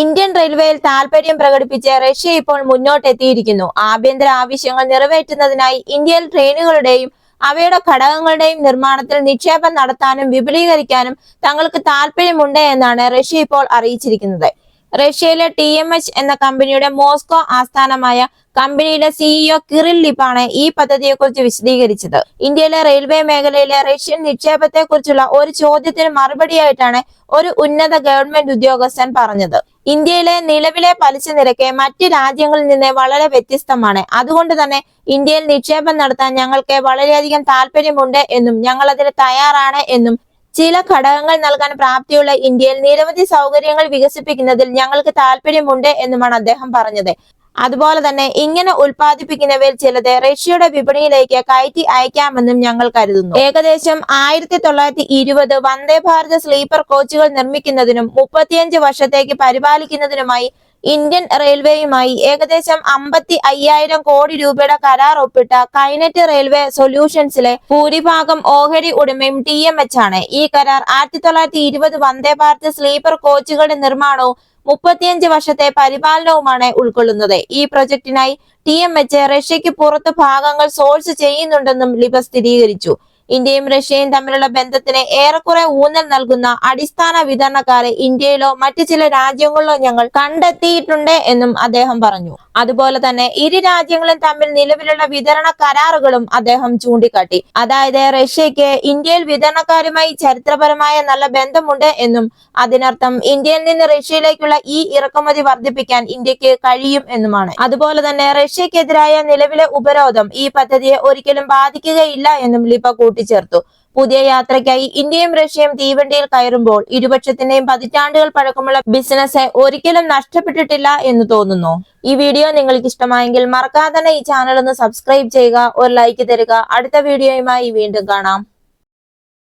Indian റെയിൽവേയിൽ താൽപര്യം പ്രകടിപ്പിച്ച് റഷ്യ ഇപ്പോൾ മുന്നോട്ടെത്തിയിരിക്കുന്നു. ആഭ്യന്തര ആവശ്യങ്ങൾ നിറവേറ്റുന്നതിനായി ഇന്ത്യയിൽ ട്രെയിനുകളുടെയും അവയുടെ ഘടകങ്ങളുടെയും നിർമ്മാണത്തിൽ നിക്ഷേപം നടത്താനും വിപുലീകരിക്കാനും തങ്ങൾക്ക് താല്പര്യമുണ്ട് എന്നാണ് റഷ്യ ഇപ്പോൾ അറിയിച്ചിരിക്കുന്നത്. റഷ്യയിലെ ടി എം എച്ച് എന്ന കമ്പനിയുടെ മോസ്കോ ആസ്ഥാനമായ കമ്പനിയുടെ സിഇഒ കിറിൽ ലിപ്പാണ് ഈ പദ്ധതിയെക്കുറിച്ച് വിശദീകരിച്ചത്. ഇന്ത്യയിലെ റെയിൽവേ മേഖലയിലെ റഷ്യൻ നിക്ഷേപത്തെക്കുറിച്ചുള്ള ഒരു ചോദ്യത്തിന് മറുപടിയായിട്ടാണ് ഒരു ഉന്നത ഗവൺമെന്റ് ഉദ്യോഗസ്ഥൻ പറഞ്ഞത്. ഇന്ത്യയിലെ നിലവിലെ പലിശ നിരക്ക് മറ്റ് രാജ്യങ്ങളിൽ നിന്ന് വളരെ വ്യത്യസ്തമാണ്. അതുകൊണ്ട് തന്നെ ഇന്ത്യയിൽ നിക്ഷേപം നടത്താൻ ഞങ്ങൾക്ക് വളരെയധികം താല്പര്യമുണ്ട് എന്നും ഞങ്ങൾ അതിന് തയ്യാറാണ് എന്നും ചില ഘടകങ്ങൾ നൽകാൻ പ്രാപ്തിയുള്ള ഇന്ത്യയിൽ നിരവധി സൗകര്യങ്ങൾ വികസിപ്പിക്കുന്നതിൽ ഞങ്ങൾക്ക് താല്പര്യമുണ്ട് എന്നുമാണ് അദ്ദേഹം പറഞ്ഞത്. അതുപോലെ തന്നെ ഇങ്ങനെ ഉൽപ്പാദിപ്പിക്കുന്നവയിൽ ചിലത് റഷ്യയുടെ വിപണിയിലേക്ക് കയറ്റി അയക്കാമെന്നും ഞങ്ങൾ കരുതുന്നു. ഏകദേശം ആയിരത്തി തൊള്ളായിരത്തി ഇരുപത് വന്ദേ ഭാരത് സ്ലീപ്പർ കോച്ചുകൾ നിർമ്മിക്കുന്നതിനും മുപ്പത്തിയഞ്ച് വർഷത്തേക്ക് പരിപാലിക്കുന്നതിനുമായി ഇന്ത്യൻ റെയിൽവേയുമായി ഏകദേശം അമ്പത്തി അയ്യായിരം കോടി രൂപയുടെ കരാർ ഒപ്പിട്ട കൈനറ്റ് റെയിൽവേ സൊല്യൂഷൻസിലെ ഭൂരിഭാഗം ഓഹരി ഉടമയും ടി എം എച്ച് ആണ്. ഈ കരാർ ആയിരത്തി തൊള്ളായിരത്തി ഇരുപത് വന്ദേ ഭാരത് സ്ലീപ്പർ കോച്ചുകളുടെ നിർമ്മാണവും മുപ്പത്തിയഞ്ച് വർഷത്തെ പരിപാലനവുമാണ് ഉൾക്കൊള്ളുന്നത്. ഈ പ്രൊജക്ടിനായി ടി എം എച്ച് റഷ്യക്ക് പുറത്ത് ഭാഗങ്ങൾ സോഴ്സ് ചെയ്യുന്നുണ്ടെന്നും ലിബ സ്ഥിരീകരിച്ചു. ഇന്ത്യയും റഷ്യയും തമ്മിലുള്ള ബന്ധത്തിന് ഏറെക്കുറെ ഊന്നൽ നൽകുന്ന അടിസ്ഥാന വിതരണക്കാരെ ഇന്ത്യയിലോ മറ്റു ചില രാജ്യങ്ങളിലോ ഞങ്ങൾ കണ്ടെത്തിയിട്ടുണ്ട് എന്നും അദ്ദേഹം പറഞ്ഞു. അതുപോലെ തന്നെ ഇരു രാജ്യങ്ങളും തമ്മിൽ നിലവിലുള്ള വിതരണ കരാറുകളും അദ്ദേഹം ചൂണ്ടിക്കാട്ടി. അതായത് റഷ്യക്ക് ഇന്ത്യയിൽ വിതരണക്കാരുമായി ചരിത്രപരമായ നല്ല ബന്ധമുണ്ട് എന്നും അതിനർത്ഥം ഇന്ത്യയിൽ നിന്ന് റഷ്യയിലേക്കുള്ള ഈ ഇറക്കുമതി വർദ്ധിപ്പിക്കാൻ ഇന്ത്യയ്ക്ക് കഴിയും എന്നുമാണ്. അതുപോലെ തന്നെ റഷ്യക്കെതിരായ നിലവിലെ ഉപരോധം ഈ പദ്ധതിയെ ഒരിക്കലും ബാധിക്കുകയില്ല എന്നും ലിപ കൂട്ടിച്ചേർത്തു. പുതിയ യാത്രയ്ക്കായി ഇന്ത്യയും റഷ്യയും തീവണ്ടിയിൽ കയറുമ്പോൾ ഇരുപക്ഷത്തിന്റെയും പതിറ്റാണ്ടുകൾ പഴക്കമുള്ള ബിസിനസ് ഒരിക്കലും നഷ്ടപ്പെട്ടിട്ടില്ല എന്ന് തോന്നുന്നു. ഈ വീഡിയോ നിങ്ങൾക്ക് ഇഷ്ടമായെങ്കിൽ മറക്കാതെ തന്നെ ഈ ചാനൽ ഒന്ന് സബ്സ്ക്രൈബ് ചെയ്യുക ഒരു ലൈക്ക് തരിക. അടുത്ത വീഡിയോയുമായി വീണ്ടും കാണാം.